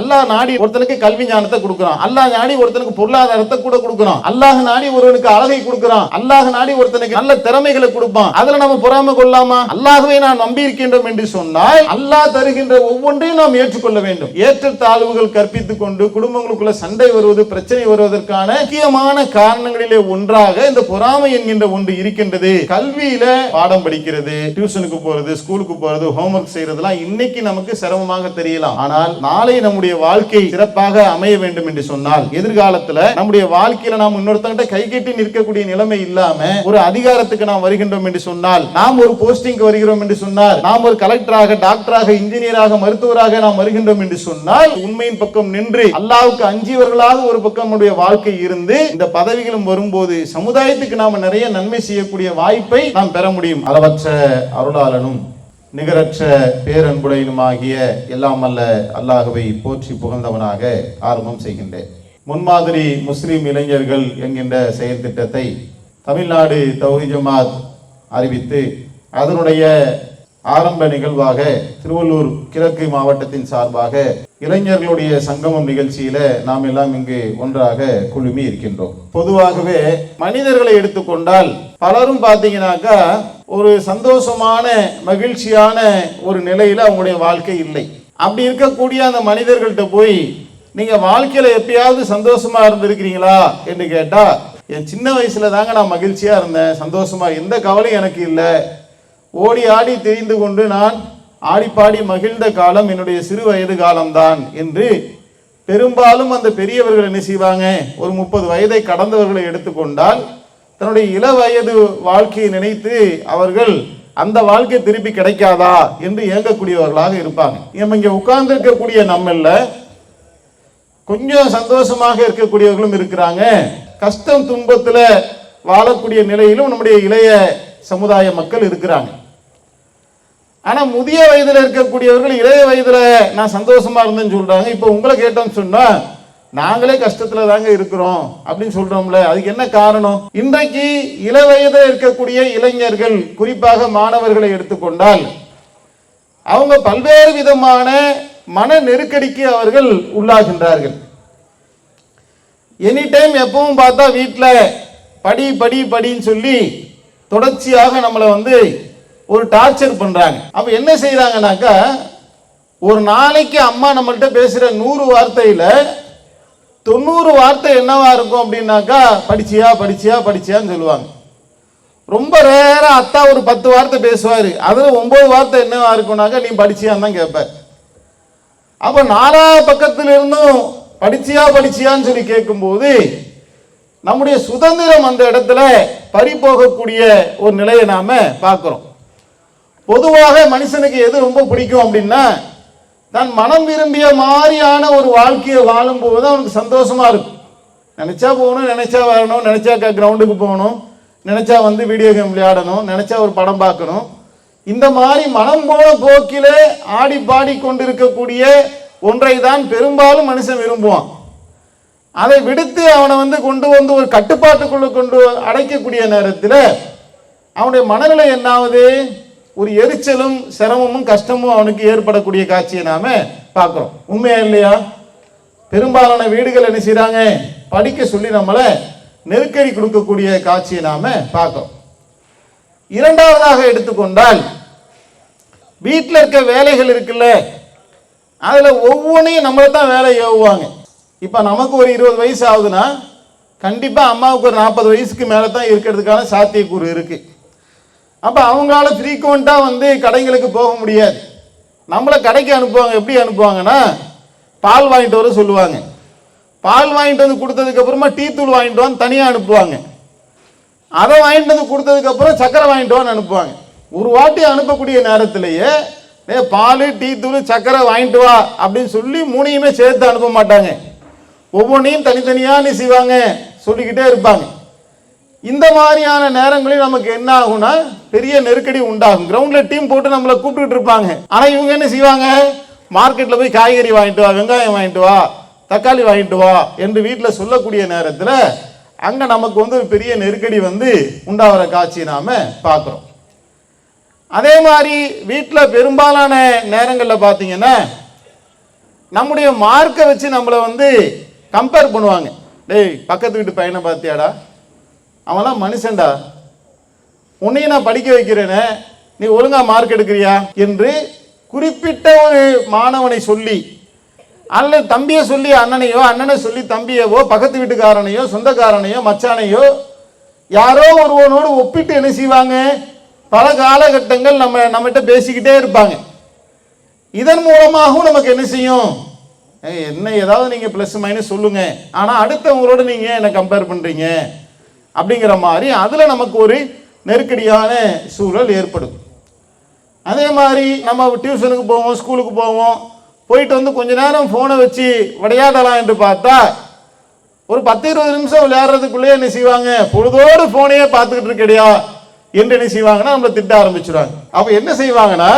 அல்லாஹ் நாடி ஒருத்தனுக்கு கல்வி ஞானத்தை கொடுக்குறான். அல்லாஹ் நாடி ஒருத்தனுக்கு பொருளாதாரத்தை கூட கொடுக்குறான். அல்லாஹ் நாடி ஒருவனுக்கு அழகை கொடுக்குறான். அல்லாஹ் நாடி ஒருத்தனுக்கு நல்ல திறமைகளை கொடுப்பான். அதுல நம்ம பொறாமை கொள்ளாமா? அல்லாஹ்வை நான் நம்பி இருக்கின்றோம் என்று சொன்னால் அல்லாஹ் தருகின்ற ஒவ்வொன்றையும் நாம் ஏற்றுக்கொள்ள வேண்டும். ஏற்றத்தாழ்வுகள் கற்பித்துக் கொண்டு குடும்பங்களுக்குள்ள சண்டை வருவது பிரச்சனை வருவதற்கான முக்கியமான காரணங்களிலே ஒன்றாக இந்த பொறாமை என்கின்ற ஒன்று இருக்கின்றது. கல்வியில பாடம் படிக்கிறது டியூஷனுக்கு போறது ஸ்கூலுக்கு போறது ஹோம்ஒர்க் செய்யறதெல்லாம் இன்னைக்கு நமக்கு சிரமமாக தெரியலாம். ஆனால் நாளை நம்முடைய நம்முடைய வாழ்க்கை சிறப்பாக அமைய வேண்டும் என்று சொன்னால் எதிர்காலத்துல நம்முடைய வாழ்க்கையில நாம் இன்னொருத்தங்கிட்ட கை கட்டி நிற்கக்கூடிய நிலைமை இல்லாம ஒரு அதிகாரத்துக்கு நாம் வருகின்றோம் என்று சொன்னால் நாம் ஒரு போஸ்டிங்க்கு வருகிறோம் என்று சொன்னால் நாம் ஒரு கலெக்டராக டாக்டராக இன்ஜினியராக மருத்துவராக நாம் வருகின்றோம் என்று சொன்னால் உண்மையின் பக்கம் நின்று அல்லாவுக்கு அஞ்சியவர்களாக ஒரு பக்கம் நம்முடைய வாழ்க்கை இருந்து இந்த பதவிகளும் வரும்போது சமுதாயத்துக்கு நாம நிறைய நன்மை செய்யக்கூடிய வாய்ப்பை நாம் பெற முடியும். அளவற்ற அருளாளனும் நிகரற்ற பேரன்புடையனுமாகிய எல்லாம் அல்ல அல்லாஹுவை போற்றி புகழ்ந்தவனாக ஆரம்பம் செய்கின்றேன். முன்மாதிரி முஸ்லீம் இளைஞர்கள் என்கின்ற செயல் திட்டத்தை தமிழ்நாடு தௌஹி ஜமாத் அறிவித்து அதனுடைய ஆரம்ப நிகழ்வாக திருவள்ளூர் கிழக்கு மாவட்டத்தின் சார்பாக இளைஞர்களுடைய சங்கமம் நிகழ்ச்சியில நாம் எல்லாம் இங்கு ஒன்றாக குழுமி இருக்கின்றோம். பொதுவாகவே மனிதர்களை எடுத்துக்கொண்டால் பலரும் பார்த்தீங்கன்னாக்கா ஒரு சந்தோஷமான மகிழ்ச்சியான ஒரு நிலையில அவங்களுடைய வாழ்க்கை இல்லை. அப்படி இருக்கக்கூடிய அந்த மனிதர்கள்ட்ட போய் நீங்க வாழ்க்கையில எப்பயாவது சந்தோஷமா இருந்திருக்கிறீங்களா? என்று கேட்டா என் சின்ன வயசுல தாங்க நான் மகிழ்ச்சியா இருந்தேன். சந்தோஷமா எந்த கவலையும் எனக்கு இல்லை. ஓடி ஆடி தெரிந்து கொண்டு நான் ஆடிப்பாடி மகிழ்ந்த காலம் என்னுடைய சிறு வயது காலம்தான் என்று பெரும்பாலும் அந்த பெரியவர்கள் என்ன செய்வாங்க? ஒரு முப்பது வயதை கடந்தவர்களை எடுத்துக்கொண்டால் தன்னுடைய இள வயது வாழ்க்கையை நினைத்து அவர்கள் அந்த வாழ்க்கை திருப்பி கிடைக்காதா என்று ஏங்கக்கூடியவர்களாக இருப்பாங்க. நம்ம இங்கே உட்கார்ந்துருக்கக்கூடிய நம்மள கொஞ்சம் சந்தோஷமாக இருக்கக்கூடியவர்களும் இருக்கிறாங்க. கஷ்டம் துன்பத்தில் வாழக்கூடிய நிலையிலும் நம்முடைய இளைய சமுதாய மக்கள் இருக்கிறாங்க. ஆனால் முதிய வயதில் இருக்கக்கூடியவர்கள் இளைய வயதில் நான் சந்தோஷமாக இருந்தேன்னு சொல்கிறாங்க இப்போ உங்களை கேட்டோம்னு சொன்னால் நாங்களே கஷ்டத்தில் தாங்க இருக்கிறோம் அப்படின்னு சொல்கிறோம்ல அதுக்கு என்ன காரணம்? இன்றைக்கு இள வயதில் இருக்கக்கூடிய இளைஞர்கள் குறிப்பாக மாணவர்களை எடுத்துக்கொண்டால் அவங்க பல்வேறு விதமான மன நெருக்கடிக்கு அவர்கள் உள்ளாகின்றார்கள். எனி டைம் எப்பவும் பார்த்தா வீட்டில் படி படி படின்னு சொல்லி தொடர்ச்சியாக நம்மளை வந்து ஒரு டார்ச்சர் பண்ணுறாங்க அப்போ என்ன செய்கிறாங்கனாக்கா ஒரு நாளைக்கு அம்மா நம்மள்கிட்ட பேசுகிற நூறு வார்த்தையில் தொண்ணூறு வார்த்தை என்னவா இருக்கும் அப்படின்னாக்கா படிச்சியா படிச்சியா படிச்சியான்னு சொல்லுவாங்க. ரொம்ப ரேராக அத்தா ஒரு பத்து வார்த்தை பேசுவார். அதில் ஒம்பது வார்த்தை என்னவா இருக்கும்னாக்கா நீ படிச்சியான்னு தான் கேட்பார். அப்போ நாலா பக்கத்தில் இருந்தும் படிச்சியா படிச்சியான்னு சொல்லி கேட்கும்போது நம்முடைய சுதந்திரம் அந்த இடத்துல பறி போகக்கூடிய ஒரு நிலையை நாம் பார்க்குறோம். பொதுவாக மனுஷனுக்கு எது ரொம்ப பிடிக்கும் அப்படின்னா தான் மனம் விரும்பிய மாதிரியான ஒரு வாழ்க்கையை வாழும்போது அவனுக்கு சந்தோஷமாக இருக்கும். நினச்சா போகணும் நினச்சா வரணும் நினச்சா கிரவுண்டுக்கு போகணும் நினச்சா வந்து வீடியோ கேம் விளையாடணும் நினச்சா ஒரு படம் பார்க்கணும். இந்த மாதிரி மனம் போன போக்கிலே ஆடி பாடி கொண்டிருக்கக்கூடிய ஒன்றை தான் பெரும்பாலும் மனுஷன் விரும்புவான். அதை விடுத்து அவனை வந்து கொண்டு வந்து ஒரு கட்டுப்பாட்டுக்குள்ளே கொண்டு அடைக்கக்கூடிய நேரத்தில் அவனுடைய மனநிலை என்னாவது? ஒரு எரிச்சலும் சிரமமும் கஷ்டமும் அவனுக்கு ஏற்படக்கூடிய காட்சியை நாம பார்க்குறோம். உண்மையா இல்லையா? பெரும்பாலான வீடுகள் என்ன செய்கிறாங்க படிக்க சொல்லி நம்மளை நெருக்கடி கொடுக்கக்கூடிய காட்சியை நாம பார்க்கிறோம். இரண்டாவதாக எடுத்துக்கொண்டால் வீட்டில் இருக்க வேலைகள் இருக்குல்ல அதில் ஒவ்வொன்றையும் நம்மளை தான் வேலை ஏவுவாங்க. இப்போ நமக்கு ஒரு இருபது வயசு ஆகுதுன்னா கண்டிப்பாக அம்மாவுக்கு ஒரு நாற்பது வயசுக்கு மேலே தான் இருக்கிறதுக்கான சாத்தியக்கூறு இருக்குது அப்போ அவங்களால ஃப்ரீக்வெண்ட்டாக வந்து கடைங்களுக்கு போக முடியாது. நம்மளை கடைக்கு அனுப்புவாங்க எப்படி அனுப்புவாங்கன்னா பால் வாங்கிட்டு வர சொல்லுவாங்க. பால் வாங்கிட்டு வந்து கொடுத்ததுக்கப்புறமா டீ தூள் வாங்கிட்டு வந்து தனியாக அனுப்புவாங்க. அதை வாங்கிட்டு வந்து கொடுத்ததுக்கப்புறம் சக்கரை வாங்கிட்டு வான்னு அனுப்புவாங்க. ஒரு வாட்டி அனுப்பக்கூடிய நேரத்திலேயே ஏ பால் டீ தூள் சக்கரை வாங்கிட்டு வா அப்படின்னு சொல்லி மூணையுமே சேர்த்து அனுப்ப மாட்டாங்க. ஒவ்வொன்றையும் தனித்தனியாக நீ செய்வாங்க சொல்லிக்கிட்டே இருப்பாங்க. இந்த மாதிரியான நேரங்களில் நமக்கு என்ன ஆகும்னா பெரிய நெருக்கடி உண்டாகும். கிரவுண்டில் டீம் போட்டு நம்மளை கூப்பிட்டுட்டு இருப்பாங்க. ஆனால் இவங்க என்ன செய்வாங்க? மார்க்கெட்டில் போய் காய்கறி வாங்கிட்டு வா வெங்காயம் வாங்கிட்டு வா தக்காளி வாங்கிட்டு வா என்று வீட்டில் சொல்லக்கூடிய நேரத்தில் அங்கே நமக்கு வந்து ஒரு பெரிய நெருக்கடி வந்து உண்டாகிற காட்சியை நாம் பார்க்குறோம். அதே மாதிரி வீட்டில் பெரும்பாலான நேரங்களில் பார்த்தீங்கன்னா நம்முடைய மார்க்கை வச்சு நம்மளை வந்து கம்பேர் பண்ணுவாங்க. டேய் பக்கத்து வீட்டு பையனை பார்த்தியாடா? அவன்லாம் மனுஷன்டா. உன்னையும் நான் படிக்க வைக்கிறேனே. நீ ஒழுங்காக மார்க் எடுக்கிறியா? என்று குறிப்பிட்ட ஒரு மாணவனை சொல்லி அல்ல தம்பியை சொல்லி அண்ணனையோ அண்ணனை சொல்லி தம்பியவோ பக்கத்து வீட்டுக்காரனையோ சொந்தக்காரனையோ மச்சானையோ யாரோ ஒருவனோடு ஒப்பிட்டு என்ன செய்வாங்க? பல காலகட்டங்கள் நம்ம நம்மகிட்ட பேசிக்கிட்டே இருப்பாங்க. இதன் மூலமாகவும் நமக்கு என்ன செய்யும்? என்ன ஏதாவது நீங்கள் ப்ளஸ் மைனஸ் சொல்லுங்க. ஆனால் அடுத்தவங்களோட நீங்கள் என்ன கம்பேர் பண்ணுறீங்க அப்படிங்கிற மாதிரி அதில் நமக்கு ஒரு நெருக்கடியான சூழல் ஏற்படும். அதே மாதிரி நம்ம டியூஷனுக்கு போவோம் ஸ்கூலுக்கு போவோம் போயிட்டு வந்து கொஞ்ச நேரம் ஃபோனை வச்சு விளையாடலாம் என்று பார்த்தா ஒரு பத்து இருபது நிமிஷம் விளையாடுறதுக்குள்ளே என்ன செய்வாங்க? பொழுதோடு ஃபோனையே பார்த்துக்கிட்டு இருக்கடியா? என்று என்ன செய்வாங்கன்னா நம்மளை திட்ட ஆரம்பிச்சிடுவாங்க அப்போ என்ன செய்வாங்கன்னா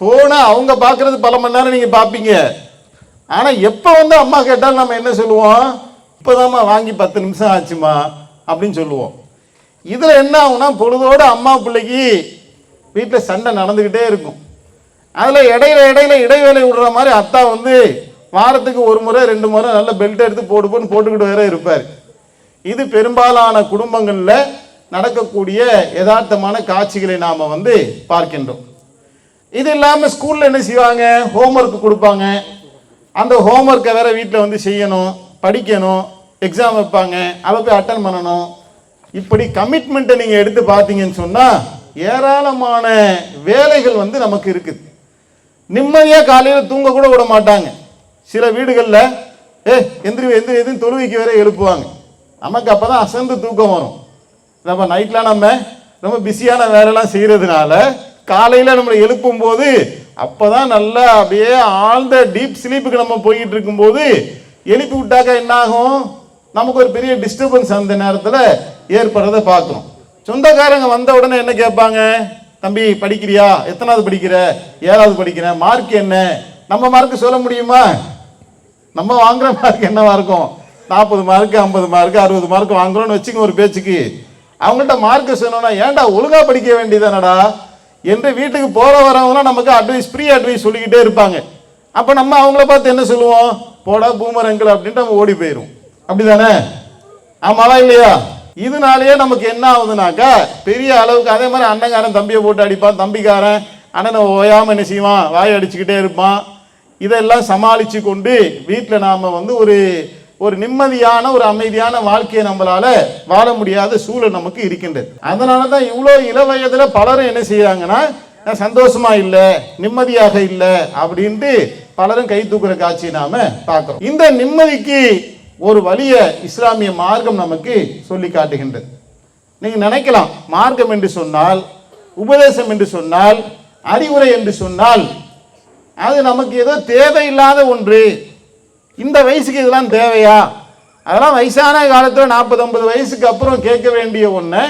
ஃபோனை அவங்க பார்க்குறது பல மணி நேரம் நீங்கள் பார்ப்பீங்க. ஆனால் எப்போ வந்து அம்மா கேட்டாலும் நம்ம என்ன சொல்லுவோம்? இப்போதாம்மா வாங்கி பத்து நிமிஷம் ஆச்சுமா அப்படின்னு சொல்லுவோம். இதில் என்ன ஆகும்னா பொழுதோடு அம்மா பிள்ளைக்கு வீட்டில் சண்டை நடந்துக்கிட்டே இருக்கும். அதில் இடையில இடையில இடைவேளை விடுற மாதிரி அத்தா வந்து வாரத்துக்கு ஒரு முறை ரெண்டு முறை நல்ல பெல்ட் எடுத்து போட்டு போட்டு போட்டுக்கிட்டு வேற இருப்பார். இது பெரும்பாலான குடும்பங்களில் நடக்கக்கூடிய யதார்த்தமான காட்சிகளை நாம் வந்து பார்க்கின்றோம். இது இல்லாமல் ஸ்கூலில் என்ன செய்வாங்க? ஹோம்ஒர்க் கொடுப்பாங்க. அந்த ஹோம்ஒர்க்கை வேற வீட்டில் வந்து செய்யணும் படிக்கணும். எக்ஸாம் வைப்பாங்க அதை போய் அட்டன் பண்ணணும். இப்படி கமிட்மெண்ட்டை நீங்கள் எடுத்து பார்த்தீங்கன்னு சொன்னால் ஏராளமான வேலைகள் வந்து நமக்கு இருக்குது. நிம்மதியாக காலையில் தூங்க கூட விட மாட்டாங்க. சில வீடுகளில் ஏ எந்திரி எந்திரி எதுவும் தொழுவிக்கு வேற எழுப்புவாங்க. நமக்கு அப்போ தான் அசந்து தூக்கம் வரும். நம்ம நைட்லாம் நம்ம ரொம்ப பிஸியான வேலைலாம் செய்கிறதுனால காலையில் நம்மளை எழுப்பும் போது அப்போ தான் நல்லா அப்படியே ஆழ்ந்த டீப் ஸ்லீப்புக்கு நம்ம போய்கிட்டு இருக்கும்போது எழுப்பி விட்டாக்கா என்ன ஆகும் நமக்கு ஒரு பெரிய டிஸ்டர்பன்ஸ் அந்த நேரத்தில் ஏற்படுறதை பார்க்குறோம் சொந்தக்காரங்க வந்த உடனே என்ன கேட்பாங்க? தம்பி படிக்கிறியா? எத்தனாவது படிக்கிற? ஏழாவது படிக்கிற? மார்க் என்ன? நம்ம மார்க் சொல்ல முடியுமா? நம்ம வாங்குற மார்க் என்னவா இருக்கும்? நாற்பது மார்க் ஐம்பது மார்க் அறுபது மார்க் வாங்குறோம்னு வச்சுங்க ஒரு பேச்சுக்கு. அவங்கள்ட்ட மார்க் சொன்னோன்னா ஏன்டா ஒழுங்காக படிக்க வேண்டியதானடா என்று வீட்டுக்கு போகிற வரவங்களாம் நமக்கு அட்வைஸ் ஃப்ரீ அட்வைஸ் சொல்லிக்கிட்டே இருப்பாங்க. அப்போ நம்ம அவங்கள பார்த்து என்ன சொல்லுவோம்? போடா பூமரங்கள் அப்படின்ட்டு நம்ம ஓடி போயிடும் அப்படிதானே? ஆமாவா இல்லையா? இதனாலேயே நமக்கு என்ன ஆகுதுனாக்கா பெரிய அளவுக்கு அதே மாதிரி அண்ணங்காரன் தம்பியை போட்டு அடிப்பான் தம்பிக்காரன் அண்ணனை ஓயாமல் என்ன செய்வான்? வாய் அடிச்சுக்கிட்டே இருப்பான். இதெல்லாம் சமாளித்து கொண்டு வீட்டில் நாம் வந்து ஒரு ஒரு நிம்மதியான ஒரு அமைதியான வாழ்க்கையை நம்மளால் வாழ முடியாத சூழல் நமக்கு இருக்கின்றது. அதனால தான் இவ்வளோ இள பலரும் என்ன செய்கிறாங்கன்னா நான் சந்தோஷமா இல்லை நிம்மதியாக இல்லை அப்படின்ட்டு பலரும் கை தூக்குற காட்சியை நாம் பார்க்குறோம். இந்த நிம்மதிக்கு ஒரு வழிய இஸ்லாமிய மார்க்கம் நமக்கு சொல்லி காட்டுகின்றது. நீங்கள் நினைக்கலாம் மார்க்கம் என்று சொன்னால் உபதேசம் என்று சொன்னால் அறிவுரை என்று சொன்னால் அது நமக்கு ஏதோ தேவையில்லாத ஒன்று. இந்த வயசுக்கு இதெல்லாம் தேவையா? அதெல்லாம் வயசான காலத்தில் நாற்பது ஐம்பது வயசுக்கு அப்புறம் கேட்க வேண்டிய ஒன்று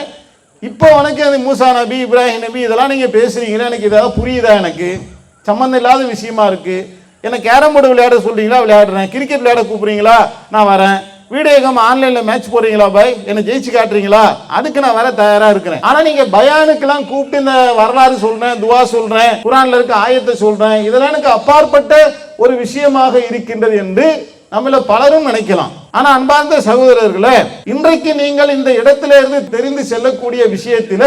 இப்போ உனக்கு அது மூசா நபி இப்ராஹிம் நபி இதெல்லாம் நீங்கள் பேசுறீங்களா எனக்கு இதெல்லாம் புரியுதா எனக்கு? சம்மந்தம் இல்லாத விஷயமா இருக்குது என்ன கேரம் போர்டு விளையாட சொல்கிறீங்களா விளையாடுறேன். கிரிக்கெட் விளையாட கூப்பிட்றீங்களா? நான் வரேன். வீடியோ கேம் ஆன்லைனில் மேட்ச் போடுறீங்களா பாய்? என்னை ஜெயிச்சு காட்டுறீங்களா? அதுக்கு நான் வர தயாராக இருக்கிறேன். ஆனால் நீங்கள் பயானுக்கெல்லாம் கூப்பிட்டு இந்த வரலாறு சொல்கிறேன் துவா சொல்கிறேன் குரானில் இருக்க ஆயத்தை சொல்கிறேன் இதெல்லாம் எனக்கு அப்பாற்பட்ட ஒரு விஷயமாக இருக்கின்றது என்று நம்மள பலரும் நினைக்கலாம். ஆனா அன்பார்ந்த சகோதரர்களே இன்றைக்கு நீங்கள் இந்த இடத்துல இருந்து தெரிந்து செல்லக்கூடிய விஷயத்தில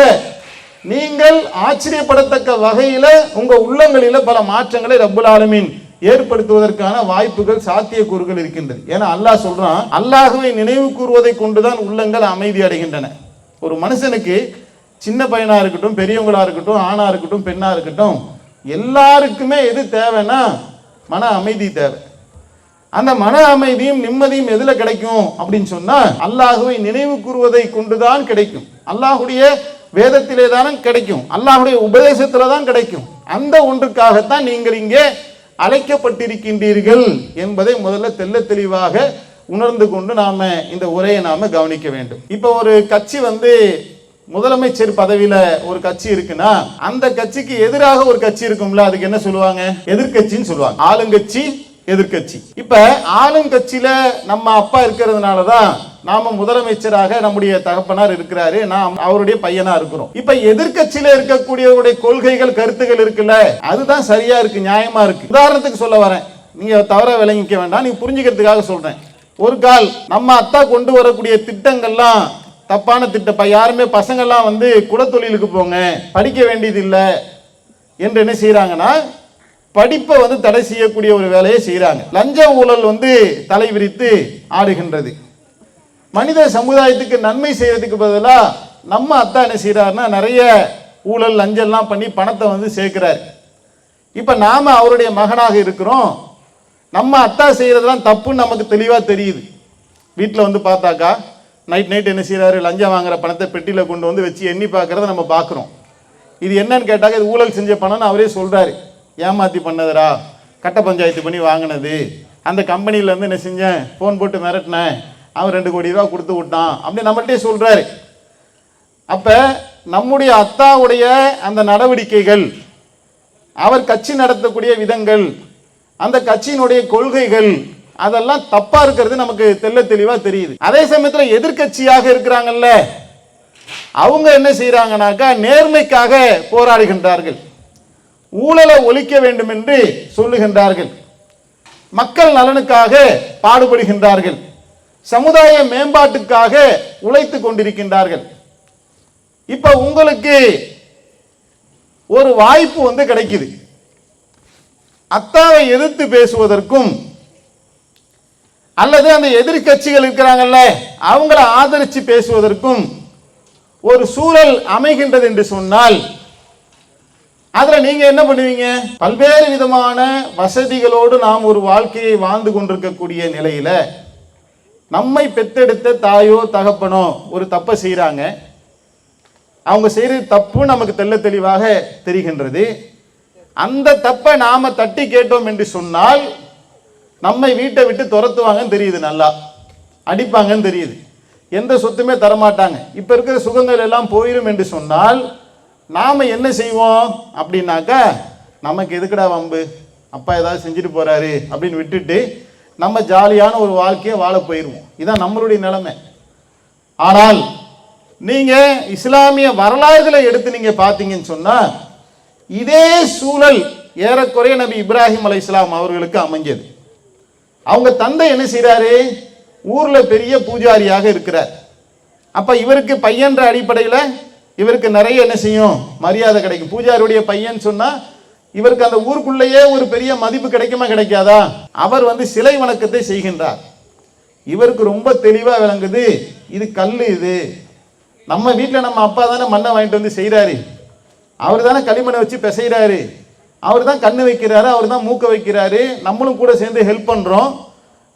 நீங்கள் ஆச்சரியப்படத்தக்க வகையில உங்க உள்ளங்களில பல மாற்றங்களை ரப்புல் ஆலமின் ஏற்படுத்துவதற்கான வாய்ப்புகள் சாத்தியக்கூறுகள் இருக்கின்றது ஏன்னா அல்லாஹ் சொல்றான் அல்லாஹுவை நினைவு கூறுவதை கொண்டுதான் உள்ளங்கள் அமைதி அடைகின்றன. ஒரு மனுஷனுக்கு சின்ன பையனா இருக்கட்டும் பெரியவங்களா இருக்கட்டும் ஆணா இருக்கட்டும் பெண்ணா இருக்கட்டும் எல்லாருக்குமே எது தேவைன்னா மன அமைதி தேவை. அந்த மன அமைதியும் நிம்மதியும் எதில் கிடைக்கும் அப்படின்னு சொன்னால் அல்லாஹுவை நினைவு கூறுவதை கொண்டுதான் கிடைக்கும். அல்லாஹுடைய வேதத்திலே தானே கிடைக்கும். அல்லாஹுடைய உபதேசத்தில் தான் கிடைக்கும். அந்த ஒன்றுக்காகத்தான் நீங்கள் இங்கே அழைக்கப்பட்டிருக்கின்றீர்கள் என்பதை முதல்ல தெள்ள தெளிவாக உணர்ந்து கொண்டு நாம இந்த உரையை நாம கவனிக்க வேண்டும். இப்போ ஒரு கட்சி வந்து முதலமைச்சர் பதவியில ஒரு கட்சி இருக்குன்னா அந்த கட்சிக்கு எதிராக ஒரு கட்சி இருக்கும்ல அதுக்கு என்ன சொல்லுவாங்க? எதிர்க்கட்சின்னு சொல்லுவாங்க. ஆளுங்கட்சி எதிர்க்கட்சி. இப்ப ஆளுங்கட்சியில நம்ம அப்பா இருக்கிறதுனால தான் நாம முதலமைச்சராக நம்முடைய தகப்பனார் இருக்கிறாரு. நாம் அவருடைய பையனா இருக்கிறோம். இப்ப எதிர்கட்சியில இருக்கக்கூடியவருடைய கொள்கைகள் கருத்துகள் இருக்குல்ல? அதுதான் சரியா இருக்கு நியாயமா இருக்கு. உதாரணத்துக்கு சொல்ல வரேன். நீங்க தவற விளங்கிக்க வேண்டாம். நீங்க புரிஞ்சுக்கிறதுக்காக சொல்றேன். ஒரு கால் நம்ம அத்தா கொண்டு வரக்கூடிய திட்டங்கள்லாம் தப்பான திட்டம். யாருமே பசங்கள்லாம் வந்து குலத்தொழிலுக்கு போங்க படிக்க வேண்டியது இல்லை என்று என்ன செய்கிறாங்கன்னா படிப்பை வந்து தடை செய்யக்கூடிய ஒரு வேலையை செய்கிறாங்க லஞ்ச ஊழல் வந்து தலை விரித்து ஆடுகின்றது. மனித சமுதாயத்துக்கு நன்மை செய்கிறதுக்கு பதிலாக நம்ம அத்தா என்ன செய்கிறாருன்னா நிறைய ஊழல் லஞ்சம்லாம் பண்ணி பணத்தை வந்து சேர்க்குறாரு. இப்போ நாம் அவருடைய மகனாக இருக்கிறோம். நம்ம அத்தா செய்கிறதெல்லாம் தப்புன்னு நமக்கு தெளிவாக தெரியுது. வீட்டில் வந்து பார்த்தாக்கா நைட் நைட் என்ன செய்கிறாரு லஞ்சம் வாங்குற பணத்தை பெட்டியில் கொண்டு வந்து வச்சு எண்ணி பார்க்குறத நம்ம பார்க்குறோம். இது என்னன்னு கேட்டாக்க இது ஊழல் செஞ்ச பணம்னு அவரே சொல்கிறாரு ஏமாத்தி பண்ணதுடா. கட்ட பஞ்சாயத்து பண்ணி வாங்கினது. அந்த கம்பெனியிலேருந்து என்ன செஞ்சேன்? ஃபோன் போட்டு மிரட்டினேன். அவன் ரெண்டு கோடி ரூபா கொடுத்து விட்டான் அப்படின்னு நம்மள்டே சொல்கிறாரு அப்போ நம்முடைய அத்தாவுடைய அந்த நடவடிக்கைகள் அவர் கட்சி நடத்தக்கூடிய விதங்கள் அந்த கட்சியினுடைய கொள்கைகள் அதெல்லாம் தப்பாக இருக்கிறது நமக்கு தெள்ள தெளிவாக தெரியுது. அதே சமயத்தில் எதிர்க்கட்சியாக இருக்கிறாங்கல்ல அவங்க என்ன செய்கிறாங்கனாக்கா நேர்மைக்காக போராடுகின்றார்கள். ஊழலை ஒழிக்க வேண்டும் என்று சொல்லுகின்றார்கள். மக்கள் நலனுக்காக பாடுபடுகின்றார்கள். சமுதாய மேம்பாட்டுக்காக உழைத்து கொண்டிருக்கின்றார்கள். இப்ப உங்களுக்கு ஒரு வாய்ப்பு வந்து கிடைக்குது. அத்தாவை எதிர்த்து பேசுவதற்கும் அல்லது அந்த எதிர்க்கட்சிகள் இருக்கிறாங்கல்ல அவங்கள ஆதரிச்சு பேசுவதற்கும் ஒரு சூழல் அமைகின்றது என்று சொன்னால் அதில் நீங்கள் என்ன பண்ணுவீங்க? பல்வேறு விதமான வசதிகளோடு நாம் ஒரு வாழ்க்கையை வாழ்ந்து கொண்டிருக்கக்கூடிய நிலையில் நம்மை பெத்தெடுத்த தாயோ தகப்பனோ ஒரு தப்பை செய்கிறாங்க அவங்க செய்கிற தப்பு நமக்கு தெள்ள தெளிவாக தெரிகின்றது. அந்த தப்பை நாம் தட்டி கேட்டோம் என்று சொன்னால் நம்மை வீட்டை விட்டு துரத்துவாங்கன்னு தெரியுது நல்லா. அடிப்பாங்கன்னு தெரியுது. எந்த சொத்துமே தரமாட்டாங்க. இப்போ இருக்கிற சுகங்கள் எல்லாம் போயிடும் என்று சொன்னால் நாம் என்ன செய்வோம்? அப்படின்னாக்கா நமக்கு எதுக்குடா வம்பு? அப்பா ஏதாவது செஞ்சுட்டு போகிறாரு அப்படின்னு விட்டுட்டு நம்ம ஜாலியான ஒரு வாழ்க்கையை வாழ போயிடுவோம் இதான் நம்மளுடைய நிலைமை. ஆனால் நீங்கள் இஸ்லாமிய வரலாறுகளை எடுத்து நீங்கள் பார்த்தீங்கன்னு சொன்னால் இதே சூழல் ஏறக்குறைய நபி இப்ராஹிம் அலை இஸ்லாம் அவர்களுக்கு அமைஞ்சது. அவங்க தந்தை என்ன செய்கிறாரு ஊரில் பெரிய பூஜாரியாக இருக்கிறார். அப்போ இவருக்கு பையன்ற அடிப்படையில் இவருக்கு நிறைய என்ன செய்யும்? மரியாதை கிடைக்கும். பூஜாரியுடைய பையன் சொன்னால் இவருக்கு அந்த ஊருக்குள்ளேயே ஒரு பெரிய மதிப்பு கிடைக்குமா கிடைக்காதா? அவர் வந்து சிலை வணக்கத்தை செய்கின்றார். இவருக்கு ரொம்ப தெளிவாக விளங்குது இது கல் இது. நம்ம வீட்டில் நம்ம அப்பா தானே மண்ணை வாங்கிட்டு வந்து செய்கிறாரு அவர் தானே களிமண்ணை வச்சு பிசைகிறாரு அவர் தான் கண்ணு வைக்கிறாரு அவர் தான் மூக்க வைக்கிறாரு. நம்மளும் கூட சேர்ந்து ஹெல்ப் பண்ணுறோம்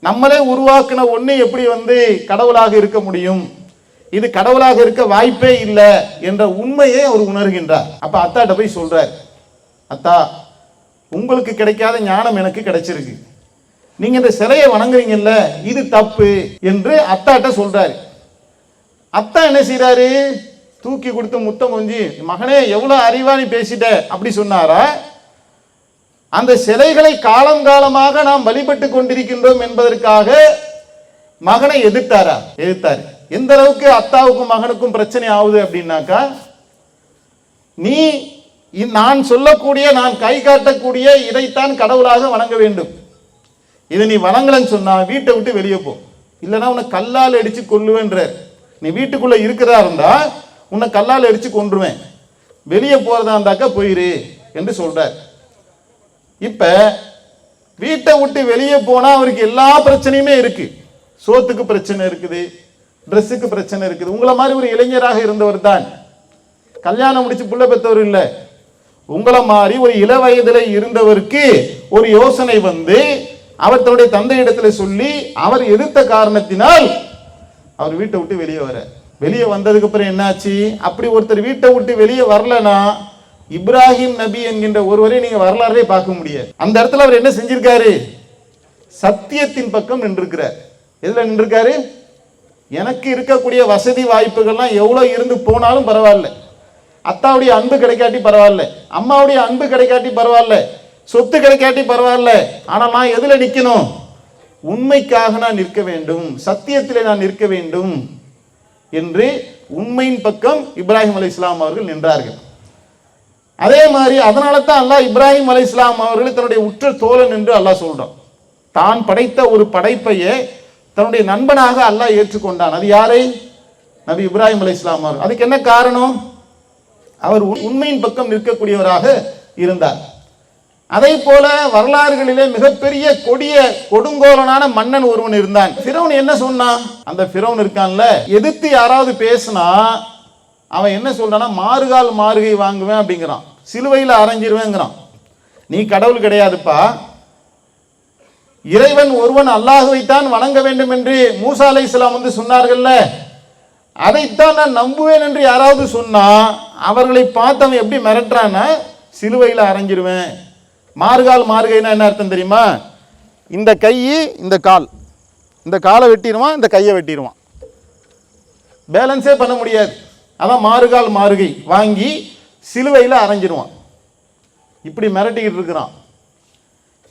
நம்மளே உருவாக்கின ஒன்று எப்படி வந்து கடவுளாக இருக்க முடியும்? இது கடவுளாக இருக்க வாய்ப்பே இல்லை என்ற உண்மையை அவர் உணர்கின்றார். அப்போ அத்தாட்ட போய் சொல்கிறார் அத்தா உங்களுக்கு கிடைக்காத ஞானம் எனக்கு கிடைச்சிருக்கு. நீங்கள் இந்த சிலையை வணங்குறீங்கல்ல இது தப்பு என்று அத்தாட்ட சொல்கிறாரு அத்தா என்ன செய்கிறாரு தூக்கி கொடுத்து முத்தம் கொஞ்சி மகனே எவ்வளோ அறிவா நீ பேசிட்ட? அப்படி சொன்னாரா? அந்த சிலைகளை காலம் காலமாக நாம் வழிபட்டு கொண்டிருக்கின்றோம் என்பதற்காக மகனை எதிர்த்தாரா? எதிர்த்தாரு. எந்த அளவுக்கு அத்தாவுக்கும் மகனுக்கும் பிரச்சனை ஆகுது அப்படின்னாக்கா நீ நான் சொல்லக்கூடிய நான் கை காட்டக்கூடிய இதைத்தான் கடவுளாக வணங்க வேண்டும். இதை நீ வணங்கலன்னு சொன்னா வீட்டை விட்டு வெளியே போ. இல்லைன்னா உன்னை கல்லால் அடித்து கொல்லுவேன்றார். நீ வீட்டுக்குள்ள இருக்கிறதா இருந்தா உன்னை கல்லால் அடித்து கொன்றுவேன். வெளியே போகிறதா இருந்தாக்கா போயிரு என்று சொல்கிறார் இப்போ வீட்டை விட்டு வெளியே போனால் அவருக்கு எல்லா பிரச்சனையுமே இருக்குது சோத்துக்கு பிரச்சனை இருக்குது ட்ரெஸ்ஸுக்கு பிரச்சனை இருக்குது. உங்களை மாதிரி ஒரு இளைஞராக இருந்தவர் தான். கல்யாணம் முடிச்சு புள்ள பெற்றவர் இல்லை. உங்களை மாதிரி ஒரு இள வயதில் இருந்தவருக்கு ஒரு யோசனை வந்து அவர் தன்னுடைய தந்தையிடத்துல சொல்லி அவர் எதிர்த்த காரணத்தினால் அவர் வீட்டை விட்டு வெளியே வர. வெளியே வந்ததுக்கு அப்புறம் என்னாச்சு? அப்படி ஒருத்தர் வீட்டை விட்டு வெளியே வரலனா இப்ராஹிம் நபி என்கின்ற ஒருவரை நீங்க வரலாறே பார்க்க முடியாது. அந்த இடத்துல அவர் என்ன செஞ்சிருக்காரு? சத்தியத்தின் பக்கம் நின்றுருக்கிறார். எதுல நின்றிருக்காரு? எனக்கு இருக்கக்கூடிய வசதி வாய்ப்புகள்லாம் எவ்வளோ இருந்து போனாலும் பரவாயில்ல. அத்தாவுடைய அன்பு கிடைக்காட்டி பரவாயில்ல. அம்மாவுடைய அன்பு கிடைக்காட்டி பரவாயில்ல. சொத்து கிடைக்காட்டி பரவாயில்ல. ஆனால் நான் எதில் நிற்கணும் உண்மைக்காக நான் நிற்க வேண்டும். சத்தியத்தில் நான் நிற்க வேண்டும் என்று உண்மையின் பக்கம் இப்ராஹிம் அலி இஸ்லாம் அவர்கள் நின்றார்கள். அதே மாதிரி அதனால தான் அல்லாஹ் இப்ராஹிம் அலி இஸ்லாம் அவர்கள் தன்னுடைய உற்ற தோழன் என்று அல்லாஹ் சொல்கிறான் தான் படைத்த ஒரு படைப்பையே தன்னுடைய நண்பனாக அல்லாஹ் ஏற்றுக்கொண்டான். அது யாரை? நபி இப்ராஹிம் அலி இஸ்லாம் அவர்கள். அதுக்கு என்ன காரணம்? அவர் உண்மையின் பக்கம் நிற்கக்கூடியவராக இருந்தார். அதை போல வரலாறுகளிலே மிகப்பெரிய கொடிய கொடுங்கோலனான மன்னன் ஒருவன் இருந்தான். பிரவுன் என்ன சொன்னான் அந்த பிரவுன் இருக்கான்ல எதிர்த்து யாராவது பேசினா அவன் என்ன சொல்றான்னா மாறுகால் மாறுகை வாங்குவேன் அப்படிங்கிறான். சிலுவையில் அரைஞ்சிருவேங்கிறான். நீ கடவுள் கிடையாதுப்பா. இறைவன் ஒருவன் அல்லாஹுவைத்தான் வணங்க வேண்டும் என்று மூசா அலைஹிஸ்ஸலாம் வந்து சொன்னார்கள்ல அதைத்தான் நான் நம்புவேன் என்று யாராவது சொன்னால் அவர்களை பார்த்து அவன் எப்படி மிரட்டுறான்னா சிலுவையில் அரைஞ்சிருவேன். மாறுகால் மாறுகைன்னா என்ன அர்த்தம் தெரியுமா? இந்த கை இந்த கால். இந்த காலை வெட்டிடுவான் இந்த கையை வெட்டிடுவான். பேலன்ஸே பண்ண முடியாது. அதான் மாறுகால் மாறுகை வாங்கி சிலுவையில் அரைஞ்சிடுவான் இப்படி மிரட்டிக்கிட்டு இருக்கிறான்.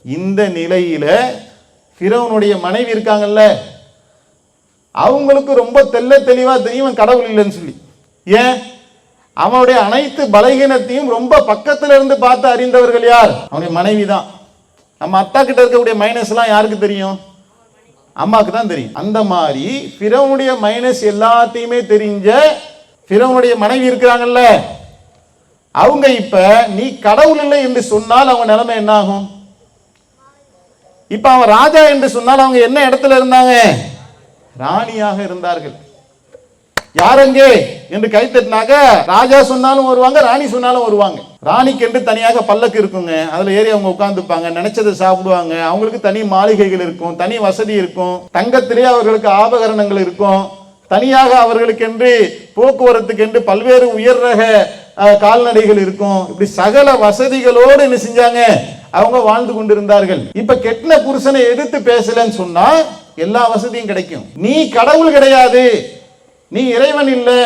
இந்த நிலையில் ஃபிரவனுடைய மனைவி இருக்காங்கல்ல அவங்களுக்கு ரொம்ப தெல்ல தெளிவாக தெரியும் கடவுள் இல்லைன்னு சொல்லி. ஏன்? அவனுடைய அனைத்து பலகீனத்தையும் ரொம்ப பக்கத்தில் இருந்து பார்த்து அறிந்தவர்கள் யார்? அவனுடைய மனைவி தான் நம்ம அத்தா கிட்ட இருக்கக்கூடிய மைனஸ்லாம் யாருக்கு தெரியும்? அம்மாவுக்கு தான் தெரியும். அந்த மாதிரி பிறவனுடைய மைனஸ் எல்லாத்தையுமே தெரிஞ்ச பிறவனுடைய மனைவி இருக்கிறாங்கல்ல. அவங்க இப்ப நீ கடவுள் இல்லை என்று சொன்னால் அவங்க நிலைமை என்ன ஆகும் இப்ப அவன் ராஜா என்று சொன்னால் அவங்க என்ன இடத்துல இருந்தாங்க? ராணியாக இருந்தார்கள். யாரெங்கே? என்று கை தட்டினாக்க ராஜா சொன்னாலும் வருவாங்க ராணி சொன்னாலும் வருவாங்க. ராணிக்கு என்று தனியாக பல்லக்கு இருக்குங்க. அதில் ஏறி அவங்க உட்காந்துப்பாங்க நினைச்சதை சாப்பிடுவாங்க. அவங்களுக்கு தனி மாளிகைகள் இருக்கும் தனி வசதி இருக்கும் தங்கத்திலே அவர்களுக்கு ஆபகரணங்கள் இருக்கும். தனியாக அவர்களுக்கென்று போக்குவரத்துக்கென்று பல்வேறு உயர் ரக கால்நடைகள் இருக்கும். இப்படி சகல வசதிகளோடு என்ன செஞ்சாங்க? அவங்க வாழ்ந்து கொண்டிருந்தார்கள். இப்ப கெட்டின புருஷனை எதிர்த்து பேசலன்னு சொன்னா எல்லா வசதியும் கிடைக்கும். நீ கடவுள் கிடையாது. நீ இறைவன் இல்லை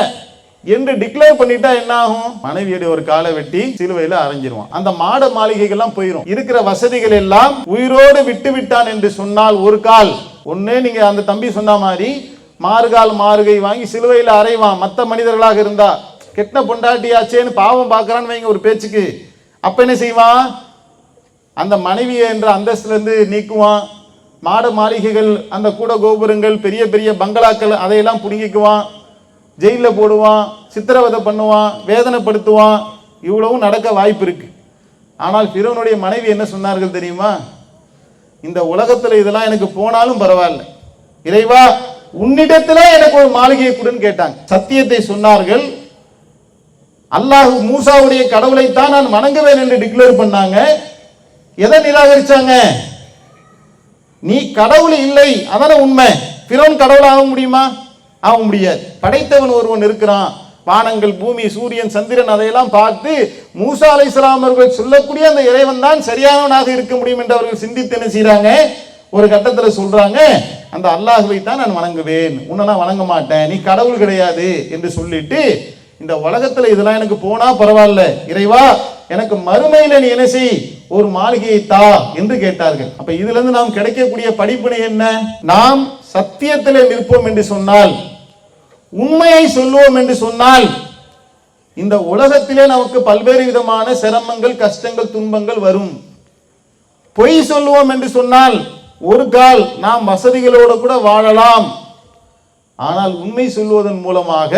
என்று டிக்ளேர் பண்ணிட்டா என்ன ஆகும் மனைவியுடைய ஒரு காலை வெட்டி சிலுவையில அரைஞ்சிருவான். அந்த மாட மாளிகைகள்லாம் போயிடும் இருக்கிற வசதிகள் எல்லாம் உயிரோடு விட்டு விட்டான் என்று சொன்னால் ஒரு கால். ஒண்ணு நீங்க அந்த தம்பி சொன்ன மாதிரி மாறுகால் மாறுகை வாங்கி சிலுவையில் அறைவான் மற்ற மனிதர்களாக இருந்தா கெட்ட பொண்டாட்டியாச்சேன்னு பாவம் பார்க்கறான்னு வைங்க ஒரு பேச்சுக்கு. அப்ப என்ன செய்வான்? அந்த மனைவி என்ற அந்தஸ்துல இருந்து நீக்குவான். மாட மாளிகைகள் அந்த கூட கோபுரங்கள் பெரிய பெரிய பங்களாக்கள் அதையெல்லாம் புடுங்கிக்குவான். ஜெயிலில் போடுவான் சித்திரவதை பண்ணுவான் வேதனைப்படுத்துவான். இவ்வளவும் நடக்க வாய்ப்பு இருக்கு. ஆனால் பிறவனுடைய மனைவி என்ன சொன்னார்கள் தெரியுமா? இந்த உலகத்தில் இதெல்லாம் எனக்கு போனாலும் பரவாயில்ல. இறைவா உன்னிடத்துல எனக்கு ஒரு மாளிகையை கொடுன்னு கேட்டாங்க. சத்தியத்தை சொன்னார்கள். அல்லாஹ் மூசாவுடைய கடவுளைத்தான் நான் வணங்குவேன் என்று டிக்ளேர் பண்ணாங்க. எதை நிராகரிச்சாங்க? நீ கடவுள் இல்லை அதான உண்மை. பிறன் கடவுள் ஆக முடியுமா? ஆக முடியாது. படைத்தவன் ஒருவன் இருக்கிறான். வானங்கள் பூமி சூரியன் சந்திரன் அதையெல்லாம் பார்த்து மூசா அலைஹிஸ்ஸலாம் அவர்கள் சொல்லக்கூடிய அந்த இறைவன் தான் சரியானவனாக இருக்க முடியும் என்று அவர்கள் சிந்தித்து என்ன செய்கிறாங்க ஒரு கட்டத்தில் சொல்றாங்க அந்த அல்லாஹுவை தான் நான் வணங்குவேன். உன்னை நான் வணங்க மாட்டேன். நீ கடவுள் கிடையாது என்று சொல்லிட்டு இந்த உலகத்தில் இதெல்லாம் எனக்கு போனால் பரவாயில்ல. இறைவா எனக்கு மறுமையில் நீ என்ன செய்? ஒரு மாளிகையை தா என்று கேட்டார்கள். அப்ப இதுல இருந்து நாம் கிடைக்கக்கூடிய படிப்பினை என்ன? நாம் சத்தியத்தில் நிற்போம் என்று சொன்னால் உண்மையை சொல்லுவோம் என்று சொன்னால் இந்த உலகத்திலே நமக்கு பல்வேறு விதமான சிரமங்கள் கஷ்டங்கள் துன்பங்கள் வரும். பொய் சொல்லுவோம் என்று சொன்னால் ஒரு கால் நாம் வசதிகளோடு கூட வாழலாம். ஆனால் உண்மை சொல்வதன் மூலமாக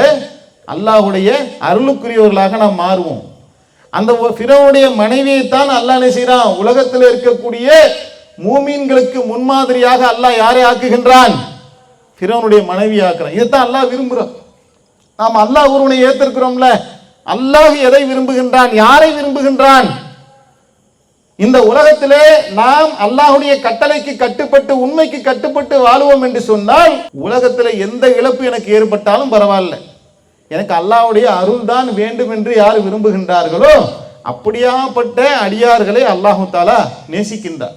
அல்லாஹுடைய அருளுக்குரியவர்களாக நாம் மாறுவோம். அந்த பிறவுடைய மனைவியைத்தான் அல்லாஹ் என்ன செய்கிறான்? உலகத்தில் இருக்கக்கூடிய மூமீன்களுக்கு முன்மாதிரியாக அல்லாஹ் யாரை ஆக்குகின்றான்? பிறவனுடைய மனைவி ஆக்குறான். இதைத்தான் அல்லாஹ் விரும்புகிறான். நாம் அல்லாஹ் ஒருவனை ஏத்திருக்கிறோம்ல அல்லாஹ் எதை விரும்புகின்றான்? யாரை விரும்புகின்றான்? இந்த உலகத்திலே நாம் அல்லாஹுடைய கட்டளைக்கு கட்டுப்பட்டு உண்மைக்கு கட்டுப்பட்டு வாழுவோம் என்று சொன்னால் உலகத்தில் எந்த இழப்பு எனக்கு ஏற்பட்டாலும் பரவாயில்ல. எனக்கு அல்லாவுடைய அருள் தான் வேண்டும் என்று யார் விரும்புகின்றார்களோ அப்படியாப்பட்ட அடியார்களை அல்லாஹு தாலா நேசிக்கின்றார்.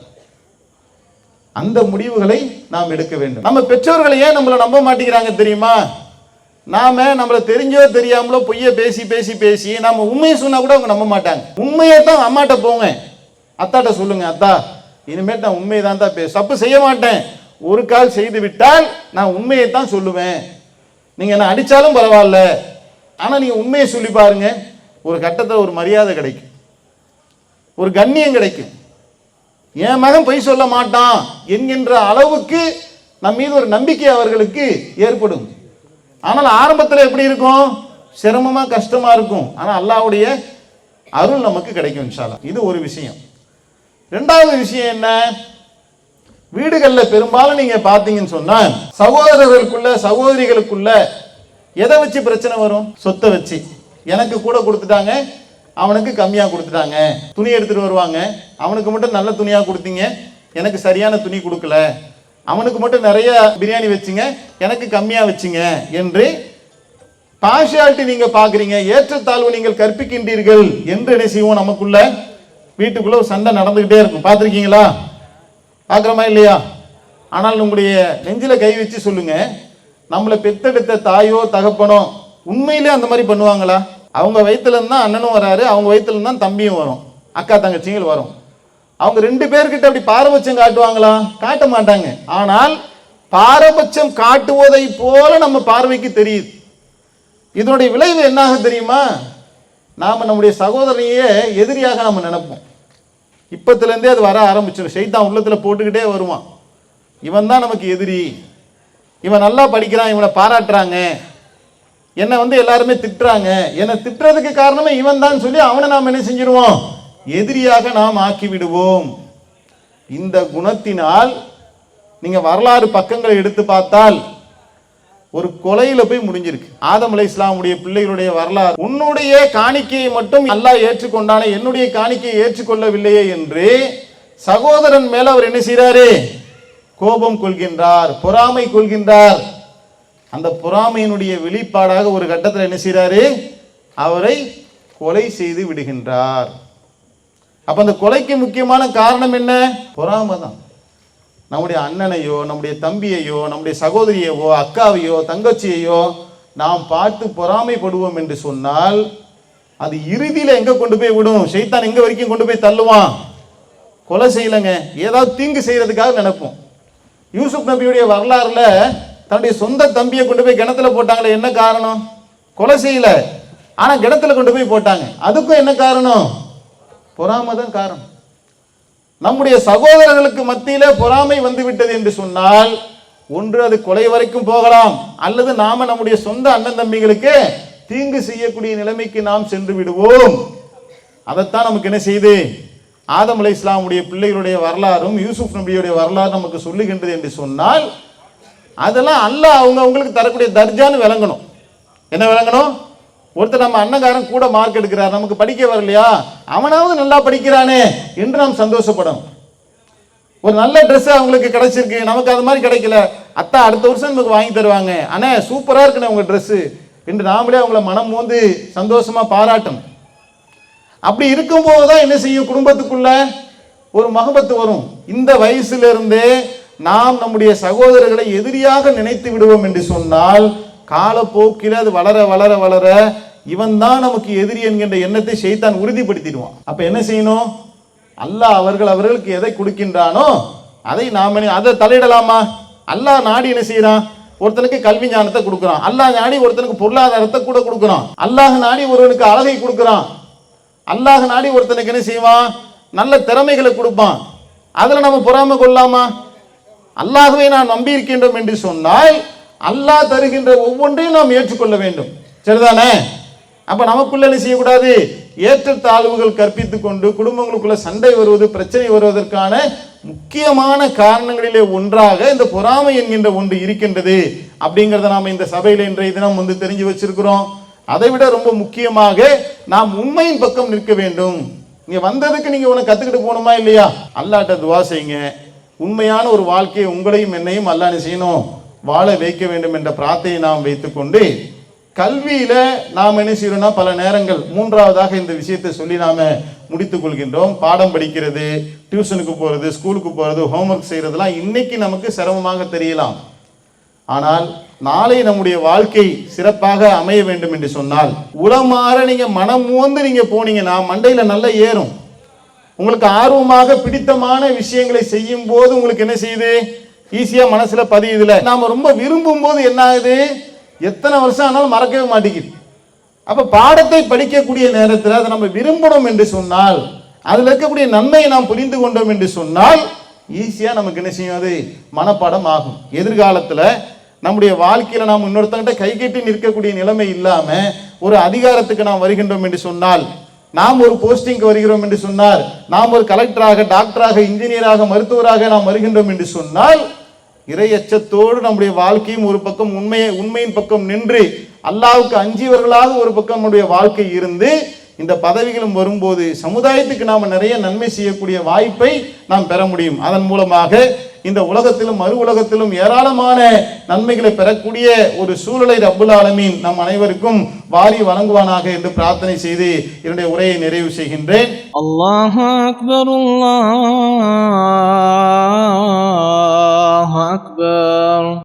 அந்த முடிவுகளை நாம் எடுக்க வேண்டும். நம்ம பெற்றோர்களை ஏன் நம்மளை நம்ப மாட்டேங்கிறாங்க தெரியுமா? நாம நம்மளை தெரிஞ்சோ தெரியாமலோ பொய்ய பேசி பேசி பேசி நம்ம உண்மையை சொன்னா கூட அவங்க நம்ப மாட்டாங்க. உண்மையை தான் அம்மாட்ட போங்க. அத்தாட்ட சொல்லுங்க அத்தா இனிமேல் நான் உண்மையை தான் தான் பேச. தப்பு செய்ய மாட்டேன். ஒரு கால் செய்து விட்டால் நான் உண்மையை தான் சொல்லுவேன். நீங்கள் என்ன அடித்தாலும் பரவாயில்ல. ஆனால் நீங்கள் உண்மையை சொல்லி பாருங்க. ஒரு கட்டத்தில் ஒரு மரியாதை கிடைக்கும். ஒரு கண்ணியம் கிடைக்கும். என் மகன் பொய் சொல்ல மாட்டான் என்கின்ற அளவுக்கு நம் மீது ஒரு நம்பிக்கை அவர்களுக்கு ஏற்படும். ஆனால் ஆரம்பத்தில் எப்படி இருக்கும்? சிரமமாக கஷ்டமாக இருக்கும். ஆனால் அல்லாவுடைய அருள் நமக்கு கிடைக்கும் இன்ஷால்லா இது ஒரு விஷயம். ரெண்டாவது விஷயம் என்ன? வீடுகளில் பெரும்பாலும் நீங்கள் பார்த்தீங்கன்னு சொன்னால் சகோதரர்களுக்குள்ள சகோதரிகளுக்குள்ள எதை வச்சு பிரச்சனை வரும்? சொத்தை வச்சு. எனக்கு கூட கொடுத்துட்டாங்க அவனுக்கு கம்மியாக கொடுத்துட்டாங்க. துணி எடுத்துகிட்டு வருவாங்க. அவனுக்கு மட்டும் நல்ல துணியாக கொடுத்தீங்க. எனக்கு சரியான துணி கொடுக்கல. அவனுக்கு மட்டும் நிறைய பிரியாணி வச்சுங்க. எனக்கு கம்மியாக வச்சுங்க என்று பார்ஷியாலிட்டி நீங்கள் பார்க்குறீங்க ஏற்றத்தாழ்வு நீங்கள் கற்பிக்கின்றீர்கள் என்று என்ன செய்வோம்? நமக்குள்ள வீட்டுக்குள்ளே ஒரு சண்டை நடந்துக்கிட்டே இருக்கும். பார்த்துருக்கீங்களா? பார்க்குறோமா இல்லையா? ஆனால் உங்களுடைய நெஞ்சில் கை வச்சு சொல்லுங்கள் நம்மளை பெத்தெடுத்த தாயோ தகப்பனோ உண்மையிலே அந்த மாதிரி பண்ணுவாங்களா? அவங்க வயிற்றுலேருந்து தான் அண்ணனும் வராரு அவங்க வயிற்றுலேருந்து தான் தம்பியும் வரும் அக்கா தங்கச்சிகள் வரும். அவங்க ரெண்டு பேர்கிட்ட அப்படி பாரபட்சம் காட்டுவாங்களா? காட்ட மாட்டாங்க. ஆனால் பாரபட்சம் காட்டுவதை போல நம்ம பார்வைக்கு தெரியுது. இதனுடைய விளைவு என்னாக தெரியுமா? நாம் நம்முடைய சகோதரனையே எதிரியாக நம்ம நினைப்போம். இப்பத்துலேருந்தே அது வர ஆரம்பிச்சிடும் ஷைத்தான் உள்ளத்தில் போட்டுக்கிட்டே வருவான். இவன் தான் நமக்கு எதிரி. இவன் நல்லா படிக்கிறான் இவனை பாராட்டுறாங்க. என்னை வந்து எல்லாருமே திட்டுறாங்க. என்னை திட்டுறதுக்கு காரணமே இவன் தான் சொல்லி அவனை நாம் என்ன செஞ்சிருவோம்? எதிரியாக நாம் ஆக்கி விடுவோம் இந்த குணத்தினால் நீங்கள் வரலாறு பக்கங்களை எடுத்து பார்த்தால் ஒரு கொலையில போய் முடிஞ்சிருக்கு. ஆதம் அலை இஸ்லாமுடைய பிள்ளைகளுடைய வரலாறு உன்னுடைய காணிக்கையை மட்டும் அல்லாஹ் ஏற்றுக்கொண்டானே என்னுடைய காணிக்கையை ஏற்றுக்கொள்ளவில்லையே என்று சகோதரன் மேல அவர் என்ன செய்கிறாரு கோபம் கொள்கின்றார் பொறாமை கொள்கின்றார். அந்த பொறாமையினுடைய வெளிப்பாடாக ஒரு கட்டத்தில் என்ன செய்கிறாரு அவரை கொலை செய்து விடுகின்றார். அப்ப அந்த கொலைக்கு முக்கியமான காரணம் என்ன? பொறாமை தான். நம்முடைய அண்ணனையோ நம்முடைய தம்பியையோ நம்முடைய சகோதரியவோ அக்காவையோ தங்கச்சியையோ நாம் பார்த்து பொறாமைப்படுவோம் என்று சொன்னால் அது இறுதியில் எங்கே கொண்டு போய் விடும்? ஷைத்தான் எங்கே வரைக்கும் கொண்டு போய் தள்ளுவான்? கொலை செய்யலைங்க. ஏதாவது தீங்கு செய்கிறதுக்காக நினைப்போம். யூசுப் நபியுடைய வரலாறுல தன்னுடைய சொந்த தம்பியை கொண்டு போய் கிணத்துல போட்டாங்களே என்ன காரணம்? கொலை செய்யல. ஆனால் கிணத்துல கொண்டு போய் போட்டாங்க. அதுக்கும் என்ன காரணம்? பொறாமை தான் காரணம். நம்முடைய சகோதரர்களுக்கு மத்தியிலே பொறாமை வந்து விட்டது என்று சொன்னால் ஒன்று அது கொலை வரைக்கும் போகலாம் அல்லது நாம நம்முடைய சொந்த அண்ணன் தம்பிகளுக்கு தீங்கு செய்யக்கூடிய நிலைமைக்கு நாம் சென்று விடுவோம். அதைத்தான் நமக்கு என்ன செய்து? ஆதம் அலை இஸ்லாமுடைய பிள்ளைகளுடைய வரலாறும் யூசுப் நபியுடைய வரலாறு நமக்கு சொல்லுகின்றது என்று சொன்னால் அதெல்லாம் அல்ல அவங்க அவங்களுக்கு தரக்கூடிய தர்ஜான்னு விளங்கணும். என்ன விளங்கணும்? ஒருத்தர் நம்ம அண்ணங்காரன் கூட மார்க் எடுக்கிறார் நமக்கு படிக்க வரலையா? அவனாவது நல்லா படிக்கிறானே என்று நாம் சந்தோஷப்படும். ஒரு நல்ல ட்ரெஸ் அவங்களுக்கு கிடைச்சிருக்கு நமக்கு அது மாதிரி கிடைக்கல. அத்தா அடுத்த வருஷம் நமக்கு வாங்கி தருவாங்க. அண்ணே சூப்பராக இருக்குண்ணே உங்கள் ட்ரெஸ்ஸு என்று நாமளே அவங்கள மனம் மோந்து சந்தோஷமாக பாராட்டும். அப்படி இருக்கும்போது தான் என்ன செய்யும்? குடும்பத்துக்குள்ள ஒரு மகபத்து வரும். இந்த வயசுலேருந்தே நாம் நம்முடைய சகோதரர்களை எதிரியாக நினைத்து விடுவோம் என்று சொன்னால் காலப்போக்கில் அது வளர வளர வளர இவன் தான் நமக்கு எதிரி என்கின்ற எண்ணத்தை செய்தான் உறுதிப்படுத்திடுவான். அப்ப என்ன செய்யணும்? அல்லாஹ் அவர்கள் அவர்களுக்கு எதை கொடுக்கின்றானோ அதை நாம அதை தலையிடலாமா? அல்லாஹ் நாடி என்ன செய்யறான்? ஒருத்தனுக்கு கல்வி ஞானத்தை கொடுக்குறான். அல்லாஹ் நாடி ஒருத்தனுக்கு பொருளாதாரத்தை கூட கொடுக்குறான். அல்லாஹ் நாடி ஒருவனுக்கு அழகை கொடுக்குறான். அல்லாஹ் நாடி ஒருத்தனுக்கு என்ன செய்வான்? நல்ல திறமைகளை கொடுப்பான். அதில் நம்ம பொறாமை கொள்ளாமா? அல்லாகவே நான் நம்பி இருக்கின்றோம் என்று சொன்னால் அல்லாஹ் தருகின்ற ஒவ்வொன்றையும் நாம் ஏற்றுக்கொள்ள வேண்டும். சரிதானே? அப்போ நமக்குள்ள என்ன செய்யக்கூடாது? ஏற்றத்தாழ்வுகள் கற்பித்து கொண்டு குடும்பங்களுக்குள்ள சண்டை வருவது பிரச்சனை வருவதற்கான முக்கியமான காரணங்களிலே ஒன்றாக இந்த பொறாமை என்கின்ற ஒன்று இருக்கின்றது. அப்படிங்கிறத நாம் இந்த சபையில் இன்றைய தினம் வந்து தெரிஞ்சு வச்சிருக்கிறோம். அதை விட ரொம்ப முக்கியமாக நாம் உண்மையின் பக்கம் நிற்க வேண்டும். இங்க வந்ததுக்கு நீங்க உனக்கு கத்துக்கிட்டு போகணுமா இல்லையா? அல்லாட்ட துவா செய்யுங்க. உண்மையான ஒரு வாழ்க்கையை உங்களையும் என்னையும் அல்லாஹ் செய்யணும்? வாழ வைக்க வேண்டும் என்ற பிரார்த்தையை நாம் வைத்துக்கொண்டு கல்வியில நாம் என்ன செய்யறோம்னா பல நேரங்கள். மூன்றாவதாக இந்த விஷயத்தை சொல்லி நாம முடித்துக் கொள்கின்றோம். பாடம் படிக்கிறது டியூஷனுக்கு போறது ஸ்கூலுக்கு போறது ஹோம்ஒர்க் செய்யறதெல்லாம் இன்னைக்கு நமக்கு சிரமமாக தெரியலாம். ஆனால் நாளை நம்முடைய வாழ்க்கை சிறப்பாக அமைய வேண்டும் என்று சொன்னால் உளமாற நீங்க மனம் மூந்து நீங்க போனீங்கன்னா மண்டையில நல்லா ஏறும். உங்களுக்கு ஆர்வமாக பிடித்தமான விஷயங்களை செய்யும் போது உங்களுக்கு என்ன செய்யுது? ஈஸியா மனசுல பதியுதுல. நாம ரொம்ப விரும்பும் போது என்ன ஆகுது? எத்தனை வருஷம் ஆனாலும் மறக்கவே மாட்டேங்குது. அப்போ பாடத்தை படிக்கக்கூடிய நேரத்தில் அதை நம்ம விரும்பணும் என்று சொன்னால் அதில் இருக்கக்கூடிய நன்மையை நாம் புரிந்து கொண்டோம் என்று சொன்னால் ஈஸியாக நமக்கு என்ன செய்யும்? அது மனப்பாடம் ஆகும். எதிர்காலத்தில் நம்முடைய வாழ்க்கையில் நாம் இன்னொருத்தங்கிட்ட கை கட்டி நிற்கக்கூடிய நிலைமை இல்லாமல் ஒரு அதிகாரத்துக்கு நாம் வருகின்றோம் என்று சொன்னால் நாம் ஒரு போஸ்டிங்க்கு வருகிறோம் என்று சொன்னார் நாம் ஒரு கலெக்டராக டாக்டராக இன்ஜினியராக மருத்துவராக நாம் வருகின்றோம் என்று சொன்னால் இறை அச்சத்தோடு நம்முடைய வாழ்க்கையும் ஒரு பக்கம் உண்மையை உண்மையின் பக்கம் நின்று அல்லாவுக்கு அஞ்சியவர்களாக ஒரு பக்கம் நம்முடைய வாழ்க்கை இருந்து இந்த பதவிகளும் வரும்போது சமுதாயத்துக்கு நாம் நிறைய நன்மை செய்யக்கூடிய வாய்ப்பை நாம் பெற முடியும். அதன் மூலமாக இந்த உலகத்திலும் மறு உலகத்திலும் ஏராளமான நன்மைகளை பெறக்கூடிய ஒரு சூழலை ரப்புல் ஆலமீன் நம் அனைவருக்கும் வாரி வழங்குவானாக என்று பிரார்த்தனை செய்து என்னுடைய உரையை நிறைவு செய்கின்றேன். அல்லாஹ் அக்பர் அல்லாஹ்